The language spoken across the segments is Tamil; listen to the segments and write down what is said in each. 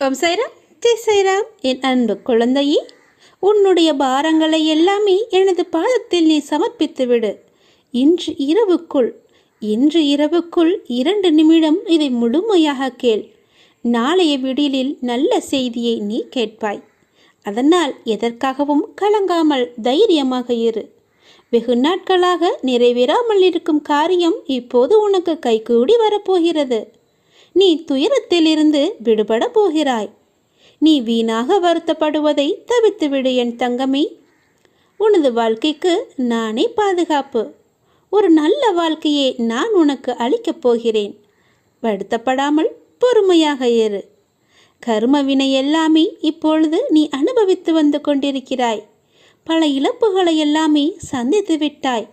ஓம் சைராம் ஜெய் சைராம் என் அன்பு குழந்தையே. உன்னுடைய பாரங்களை எல்லாமே எனது பாதத்தில் நீ சமர்ப்பித்து விடு. இன்று இரவுக்குள் இன்று இரவுக்குள் இரண்டு நிமிடம் இதை முழுமையாக கேள். நாளைய விடியலில் நல்ல செய்தியை நீ கேட்பாய். அதனால் எதற்காகவும் கலங்காமல் தைரியமாக இரு. வெகு நாட்களாக நிறைவேறாமல் இருக்கும் காரியம் இப்போது உனக்கு கைகூடி வரப்போகிறது. நீ துயரத்திலிருந்து விடுபட போகிறாய். நீ வீணாக வருத்தப்படுவதை தவிர்த்துவிடு என் தங்கமே. உனது வாழ்க்கைக்கு நானே பாதுகாப்பு. ஒரு நல்ல வாழ்க்கையை நான் உனக்கு அளிக்கப் போகிறேன். வருத்தப்படாமல் பொறுமையாக இரு. கர்ம வினை எல்லாமே இப்பொழுது நீ அனுபவித்து வந்து கொண்டிருக்கிறாய். பல இழப்புகளை எல்லாமே சந்தித்து விட்டாய்.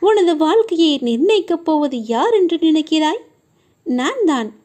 உனது வாழ்க்கையை நிர்ணயிக்கப் போவது யார் என்று நினைக்கிறாய்? நான் தான்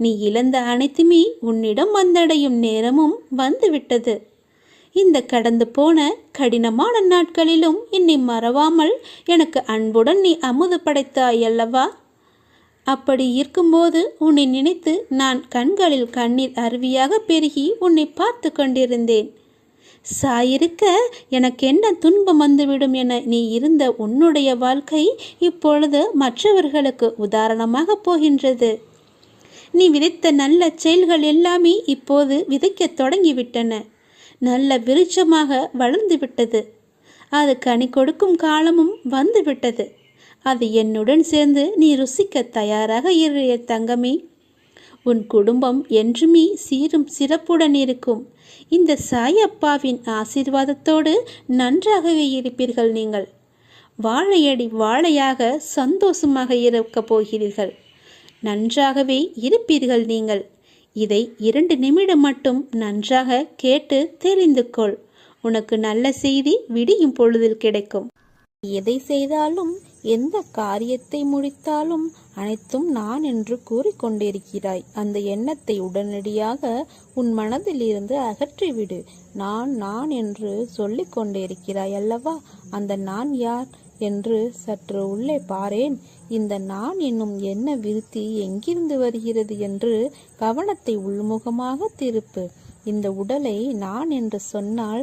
நீ இழந்த அனைத்துமே உன்னிடம் வந்தடையும் நேரமும் வந்துவிட்டது. இந்த கடந்து போன கடினமான நாட்களிலும் என்னை மறவாமல் எனக்கு அன்புடன் நீ அமுது படைத்தாய் அல்லவா? அப்படி இருக்கும்போது உன்னை நினைத்து நான் கண்களில் கண்ணீர் அருவியாக பெருகி உன்னை பார்த்து கொண்டிருந்தேன். சாயிருக்க எனக்கு என்ன துன்பம் வந்துவிடும் என நீ இருந்த உன்னுடைய வாழ்க்கை இப்பொழுது மற்றவர்களுக்கு உதாரணமாக போகின்றது. நீ விதைத்த நல்ல செயல்கள் எல்லாமே இப்போது விதைக்கத் தொடங்கிவிட்டன. நல்ல விருட்சமாக வளர்ந்து விட்டது. அது கனி கொடுக்கும் காலமும் வந்துவிட்டது அது என்னுடன் சேர்ந்து நீ ருசிக்க தயாராக இருக்கிற தங்கமே. உன் குடும்பம் என்றுமே சீரும் சிறப்புடன் இருக்கும். இந்த சாயப்பாவின் ஆசீர்வாதத்தோடு நன்றாகவே இருப்பீர்கள் நீங்கள். வாழையடி வாழையாக சந்தோஷமாக இருக்கப் போகிறீர்கள். நன்றாகவே இருப்பீர்கள் நீங்கள். இதை இரண்டு நிமிடம் மட்டும் நன்றாக கேட்டு தெரிந்து கொள். உனக்கு நல்ல செய்தி விடியும் பொழுதில் கிடைக்கும். எதை செய்தாலும் எந்த காரியத்தை முடித்தாலும் அனைத்தும் நான் என்று கூறிக்கொண்டிருக்கிறாய். அந்த எண்ணத்தை உடனடியாக உன் மனதில் இருந்து அகற்றிவிடு. நான் நான் என்று சொல்லிக் கொண்டிருக்கிறாய் அல்லவா? அந்த நான் யார் என்று சற்று உள்ளே பாரேன். இந்த நான் என்னும் என்ன விருத்தி எங்கிருந்து வருகிறது என்று கவனத்தை உள்முகமாக திருப்பு. இந்த உடலை நான் என்று சொன்னால்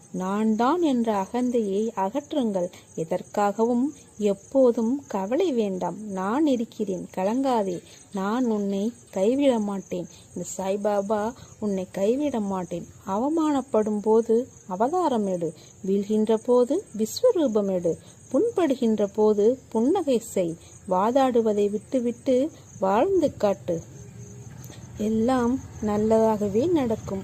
நான் தான் என்ற அகந்தையை அகற்றுங்கள். எதற்காகவும் எப்போதும் கவலை வேண்டாம். நான் இருக்கிறேன். கலங்காதே. நான் உன்னை கைவிட மாட்டேன் இந்த சாய்பாபா உன்னை கைவிட மாட்டேன் அவமானப்படும் போது அவதாரம் எடு வீழ்கின்ற போது விஸ்வரூபம் எடு புண்படுகின்ற போது புன்னகை செய். வாதாடுவதை விட்டுவிட்டு வாழ்ந்து காட்டு. எல்லாம் நல்லதாகவே நடக்கும்.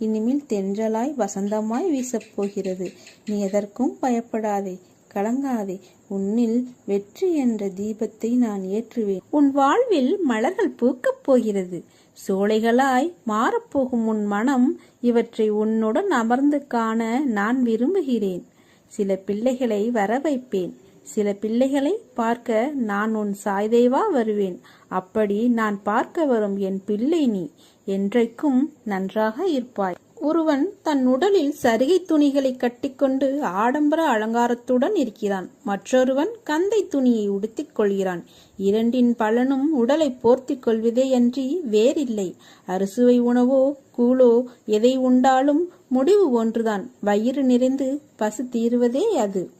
இனிமேல் தென்றலாய் வசந்தமாய் வீசப்போகிறது. நீ எதற்கும் பயப்படாதே கலங்காதே. உன்னில் வெற்றி என்ற தீபத்தை நான் ஏற்றுவேன். உன் வாழ்வில் மலர்கள் பூக்கப் போகிறது. சோலைகளாய் மாறப்போகும் உன் மனம் இவற்றை உன்னுடன் அமர்ந்து காண நான் விரும்புகிறேன். சில பிள்ளைகளை வர வைப்பேன். சில பிள்ளைகளை பார்க்க நான் உன் சாய்தேவா வருவேன். அப்படி நான் பார்க்க வரும் என் பிள்ளை நீ. என்றைக்கும் நன்றாக இருப்பாய். ஒருவன் தன் உடலில் சரிகை துணிகளை கட்டிக்கொண்டு ஆடம்பர அலங்காரத்துடன் இருக்கிறான். மற்றொருவன் கந்தை துணியை உடுத்திக் கொள்கிறான். இரண்டின் பலனும் உடலை போர்த்திக் கொள்வதேயன்றி வேறில்லை. அறுசுவை உணவோ கூழோ எதை உண்டாலும் முடிவு ஒன்றுதான். வயிறு நிறைந்து பசு தீருவதே அது.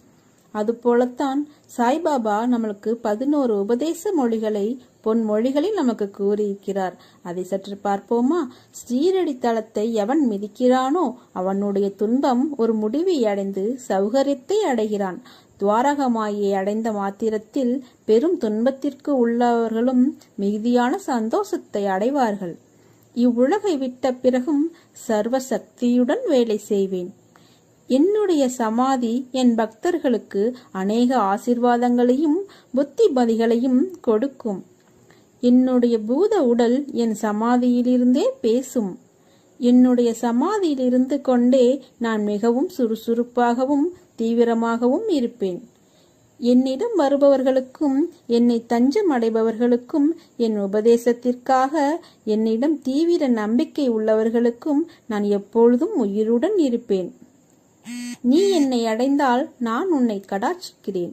அதுபோலத்தான் சாய்பாபா நம்மளுக்கு பதினோரு உபதேச மொழிகளை பொன்மொழிகளில் நமக்கு கூறியிருக்கிறார். அதை சற்று பார்ப்போமா? ஸ்ரீரடி தளத்தை எவன் மிதிக்கிறானோ அவனுடைய துன்பம் ஒரு முடிவை அடைந்து சௌகரியத்தை அடைகிறான். துவாரகமாயை அடைந்த மாத்திரத்தில் பெரும் துன்பத்திற்கு உள்ளவர்களும் மிகுதியான சந்தோஷத்தை அடைவார்கள். இவ்வுலகை விட்ட பிறகும் சர்வ சக்தியுடன் வேலை செய்வேன். என்னுடைய சமாதி என் பக்தர்களுக்கு அநேக ஆசிர்வாதங்களையும் புத்திமதிகளையும் கொடுக்கும். என்னுடைய பூத உடல் என் சமாதியிலிருந்தே பேசும். என்னுடைய சமாதியிலிருந்து கொண்டே நான் மிகவும் சுறுசுறுப்பாகவும் தீவிரமாகவும் இருப்பேன். என்னிடம் வருபவர்களுக்கும் என்னை தஞ்சம் அடைபவர்களுக்கும் என் உபதேசத்திற்காக என்னிடம் தீவிர நம்பிக்கை உள்ளவர்களுக்கும் நான் எப்பொழுதும் உயிருடன் இருப்பேன். நீ என்னை அடைந்தால் நான் உன்னை கடாட்சிக்கிறேன்.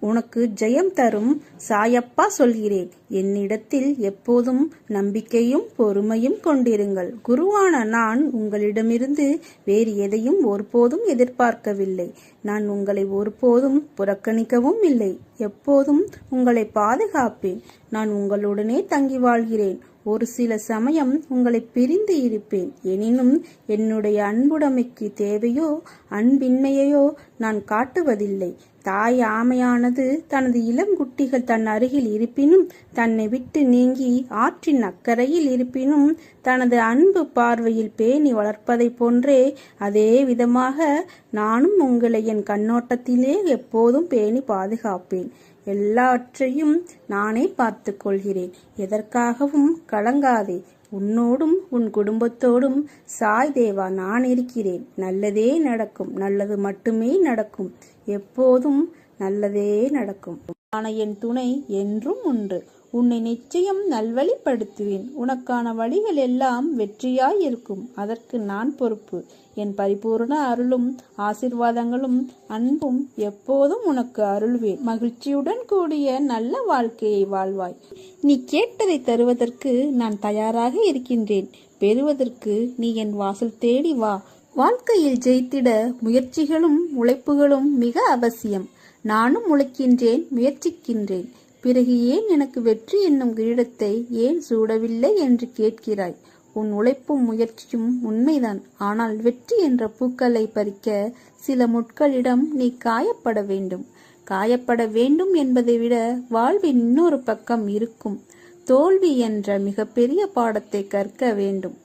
உனக்கு ஜெயம் தரும் சாயப்பா சொல்கிறேன் என்னிடத்தில் எப்போதும் நம்பிக்கையும் பொறுமையும் கொண்டிருங்கள். குருவான நான் உங்களிடமிருந்து வேறு எதையும் ஒருபோதும் எதிர்பார்க்கவில்லை. நான் உங்களை ஒருபோதும் புறக்கணிக்கவும் இல்லை. எப்போதும் உங்களை பாதுகாப்பேன். நான் உங்களுடனே தங்கி வாழ்கிறேன். ஒரு சில சமயம் உங்களை பிரிந்து இருப்பேன். எனினும் என்னுடைய அன்புடைமைக்கு தேவையோ அன்பின்மையையோ நான் காட்டுவதில்லை. தாய் ஆமையானது தனது இளம் குட்டிகள் தன் அருகில் இருப்பினும் தன்னை விட்டு நீங்கி ஆற்றின் அக்கறையில் இருப்பினும் தனது அன்பு பார்வையில் பேணி வளர்ப்பதைப் போன்றே அதே விதமாக நானும் உங்களை என் கண்ணோட்டத்திலே எப்போதும் பேணி பாதுகாப்பேன். எல்லாவற்றையும் நானே பார்த்து கொள்கிறேன். எதற்காகவும் கலங்காதே. உன்னோடும் உன் குடும்பத்தோடும் சாய் தேவா நான் இருக்கிறேன். நல்லதே நடக்கும். நல்லது மட்டுமே நடக்கும். எப்போதும் நல்லதே நடக்கும். ஆன என் துணை என்றும் உண்டு. உன்னை நிச்சயம் நல்வழிப்படுத்துவேன். உனக்கான வழிகள் எல்லாம் வெற்றியாய் இருக்கும் அதற்கு நான் பொறுப்பு. என் பரிபூர்ண அருளும் ஆசிர்வாதங்களும் அன்பும் எப்போதும் உனக்கு அருள்வேன். மகிழ்ச்சியுடன் கூடிய நல்ல வாழ்க்கையை வாழ்வாய். நீ கேட்டதை தருவதற்கு நான் தயாராக இருக்கின்றேன். பெறுவதற்கு நீ என் வாசல் தேடி வா. வாழ்க்கையில் ஜெயித்திட முயற்சிகளும் உழைப்புகளும் மிக அவசியம். நானும் உழைக்கின்றேன் முயற்சிக்கின்றேன். பிறகு ஏன் எனக்கு வெற்றி என்னும் கிரீடத்தை ஏன் சூடவில்லை என்று கேட்கிறாய்? உன் உழைப்பும் முயற்சியும் உண்மைதான். ஆனால் வெற்றி என்ற பூக்களை பறிக்க சில முட்களிடம் நீ காயப்பட வேண்டும். காயப்பட வேண்டும் என்பதை விட வாழ்வின் இன்னொரு பக்கம் இருக்கும். தோல்வி என்ற மிகப்பெரிய பாடத்தை கற்க வேண்டும்.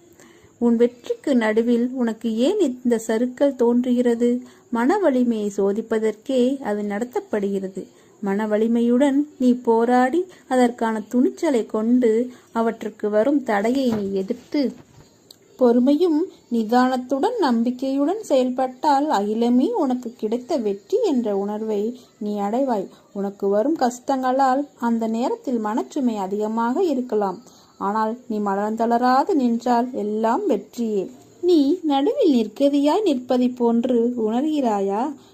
உன் வெற்றிக்கு நடுவில் உனக்கு ஏன் இந்த சருக்கள் தோன்றுகிறது? மன வலிமையை சோதிப்பதற்கே அது நடத்தப்படுகிறது. மன வலிமையுடன் நீ போராடி அதற்கான துணிச்சலை கொண்டு அவற்றுக்கு வரும் தடையை நீ எதிர்த்து பொறுமையும் நிதானத்துடன் நம்பிக்கையுடன் செயல்பட்டால் அகிலமே உனக்கு கிடைத்த வெற்றி என்ற உணர்வை நீ அடைவாய். உனக்கு வரும் கஷ்டங்களால் அந்த நேரத்தில் மனச்சுமை அதிகமாக இருக்கலாம். ஆனால் நீ மலர்ந்தளராது நின்றால் எல்லாம் வெற்றியே. நீ நடுவில் நிற்கதியாய் நிற்பதை போன்று உணர்கிறாயா?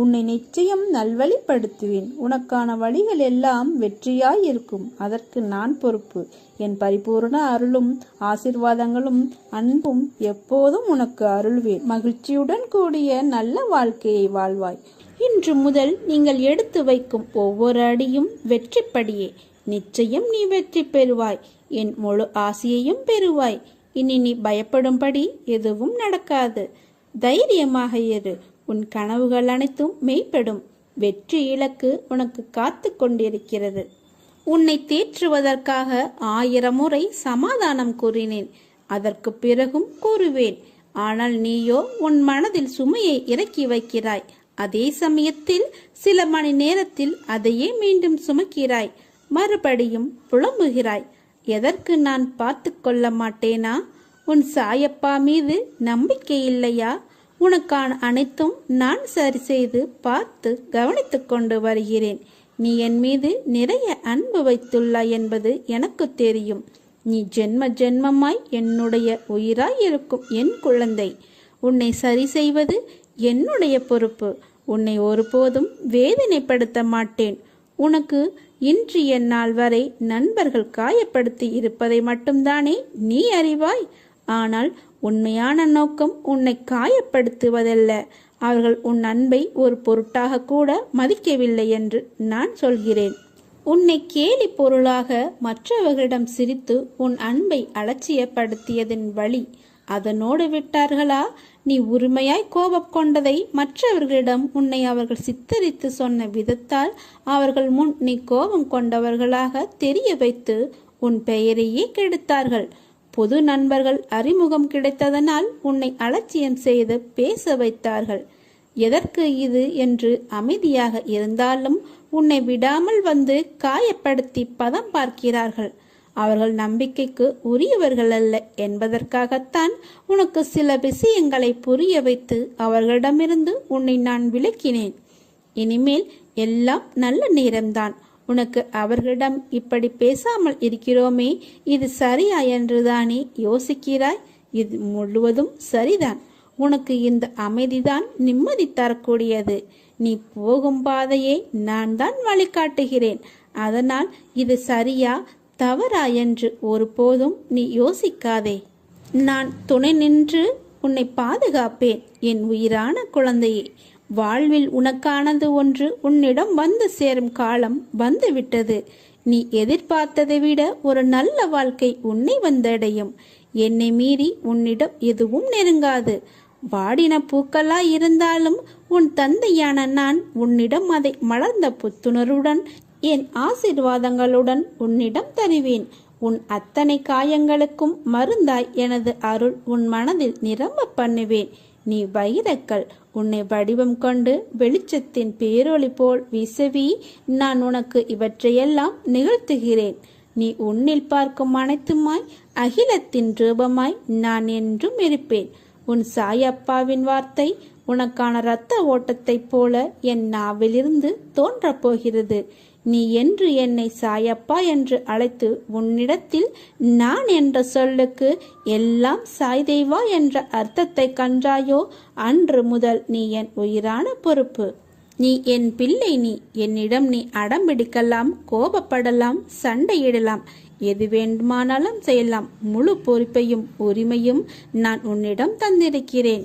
உன்னை நிச்சயம் நல்வழிப்படுத்துவேன். உனக்கான வழிகள் எல்லாம் வெற்றியாய் இருக்கும் அதற்கு நான் பொறுப்பு. என் பரிபூர்ண அருளும் ஆசிர்வாதங்களும் அன்பும் எப்போதும் உனக்கு அருள்வேன். மகிழ்ச்சியுடன் கூடிய நல்ல வாழ்க்கையை வாழ்வாய். இன்று முதல் நீங்கள் எடுத்து வைக்கும் ஒவ்வொரு அடியும் வெற்றிப்படியே. நிச்சயம் நீ வெற்றி பெறுவாய். என் முழு ஆசையையும் பெறுவாய். இனி நீ பயப்படும்படி எதுவும் நடக்காது. தைரியமாக இரு. உன் கனவுகள் அனைத்தும் மெய்ப்படும். வெற்றி இலக்கு உனக்கு காத்து கொண்டிருக்கிறது. உன்னை தேற்றுவதற்காக ஆயிரம் முறை சமாதானம் கூறினேன். அதற்கு பிறகும் கூறுவேன் ஆனால் நீயோ உன் மனதில் சுமையை இறக்கி வைக்கிறாய். அதே சமயத்தில் சில மணி நேரத்தில் அதையே மீண்டும் சுமக்கிறாய். மறுபடியும் புலம்புகிறாய். எதற்கு நான் பார்த்து கொள்ள மாட்டேனா? உன் சாயப்பா மீது நம்பிக்கை இல்லையா? உனக்கான அனைத்தும் நான் சரி செய்து பார்த்து கவனித்துக் கொண்டு வருகிறேன். நீ என் மீது நிறைய அன்பு வைத்துள்ளாய் என்பது எனக்கு தெரியும். நீ ஜென்ம ஜென்மமாய் என்னுடைய உயிராய் இருக்கும் என் குழந்தை. உன்னை சரி செய்வது என்னுடைய பொறுப்பு. உன்னை ஒருபோதும் வேதனைப்படுத்த மாட்டேன். உனக்கு இன்று எந்நாள் வரை நண்பர்கள் காயப்படுத்தி இருப்பதை மட்டும்தானே நீ அறிவாய்? ஆனால் உண்மையான நோக்கம் உன்னை காயப்படுத்துவதல்ல. அவர்கள் உன் அன்பை ஒரு பொருட்டாக கூட மதிக்கவில்லை என்று நான் சொல்கிறேன். உன்னை கேலி பொருளாக மற்றவர்களிடம் சிரித்து உன் அன்பை அலட்சியப்படுத்தியதன் வழி அதனோடு விட்டார்களா? நீ உரிமையாய் கோபம் கொண்டதை மற்றவர்களிடம் உன்னை அவர்கள் சித்தரித்து சொன்ன விதத்தால் அவர்கள் முன் நீ கோபம் கொண்டவர்களாக தெரிய வைத்து உன் பெயரையே கெடுத்தார்கள். பொது நண்பர்கள் அறிமுகம் கிடைத்ததனால் உன்னை அலட்சியம் செய்து பேச வைத்தார்கள். எதற்கு இது என்று அமைதியாக இருந்தாலும் உன்னை விடாமல் வந்து காயப்படுத்தி பதம் பார்க்கிறார்கள். அவர்கள் நம்பிக்கைக்கு உரியவர்கள் அல்ல என்பதற்காகத்தான் உனக்கு சில விஷயங்களை புரிய வைத்து அவர்களிடமிருந்து உன்னை நான் விளக்கினேன் இனிமேல் எல்லாம் நல்ல நேரம்தான். உனக்கு அவர்களிடம் இப்படி பேசாமல் இருக்கிறோமே இது சரியா என்றுதானே யோசிக்கிறாய்? இது முழுவதும் சரிதான். உனக்கு இந்த அமைதிதான் நிம்மதி தரக்கூடியது. நீ போகும் பாதையை நான் தான் வழிகாட்டுகிறேன். அதனால் இது சரியா தவறா என்று ஒருபோதும் நீ யோசிக்காதே. நான் துணை நின்று உன்னை பாதுகாப்பேன் என் உயிரான குழந்தையே. வாழ்வில் உனக்கானது ஒன்று உன்னிடம் வந்து சேரும் காலம் வந்துவிட்டது. நீ எதிர்பார்த்ததை விட ஒரு நல்ல வாழ்க்கை உன்னை வந்தடையும். என்னை மீறி உன்னிடம் எதுவும் நெருங்காது. வாடின பூக்களா இருந்தாலும் உன் தந்தையான நான் உன்னிடம் அதை மலர்ந்த புத்துணர்வுடன் என் ஆசிர்வாதங்களுடன் உன்னிடம் தருவேன். உன் அத்தனை காயங்களுக்கும் மருந்தாய் எனது அருள் உன் மனதில் நிரம்ப பண்ணுவேன். நீ வைரக்கல் உன்னை வடிவம் கொண்டு வெளிச்சத்தின் பேரொளி போல் வீசவி நான் உனக்கு இவற்றையெல்லாம் நிகழ்த்துகிறேன். நீ உன்னில் பார்க்கும் அனைத்துமாய் அகிலத்தின் ரூபமாய் நான் என்றும் இருப்பேன். உன் சாயப்பாவின் வார்த்தை உனக்கான இரத்த ஓட்டத்தைப் போல என் நாவிலிருந்து தோன்றப் போகிறது. நீ என்று என்னை சாயப்பா என்று அழைத்து உன்னிடத்தில் நான் என்ற சொல்லுக்கு எல்லாம் சாய்தேவா என்ற அர்த்தத்தை கண்டாயோ? அன்று முதல் நீ என் உயிரான பொறுப்பு. நீ என் பிள்ளை நீ. என்னிடம் நீ அடம்பிடிக்கலாம் கோபப்படலாம் சண்டையிடலாம். எது வேண்டுமானாலும் செய்யலாம். முழு பொறுப்பையும் உரிமையும் நான் உன்னிடம் தந்திருக்கிறேன்.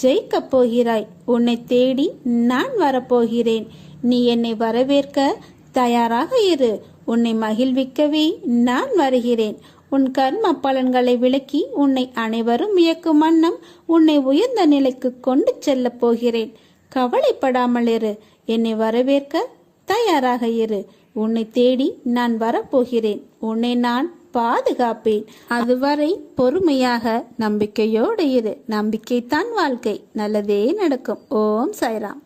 ஜெயிக்கப் போகிறாய் உன்னை தேடி நான் வரப்போகிறேன். நீ என்னை வரவேற்க தயாராக இரு. உன்னை மகிழ்விக்கவே நான் வருகிறேன். உன் கர்ம பலன்களை விளக்கி உன்னை அனைவரும் வியக்கும் வண்ணம் உன்னை உயர்ந்த நிலைக்கு கொண்டு செல்லப் போகிறேன். கவலைப்படாமல் இரு. என்னை வரவேற்க தயாராக இரு. உன்னை தேடி நான் வரப்போகிறேன். உன்னை நான் பாதுகாப்பேன். அதுவரை பொறுமையாக நம்பிக்கையோடு இரு. நம்பிக்கைத்தான் வாழ்க்கை. நல்லதே நடக்கும். ஓம் சாய்ராம்.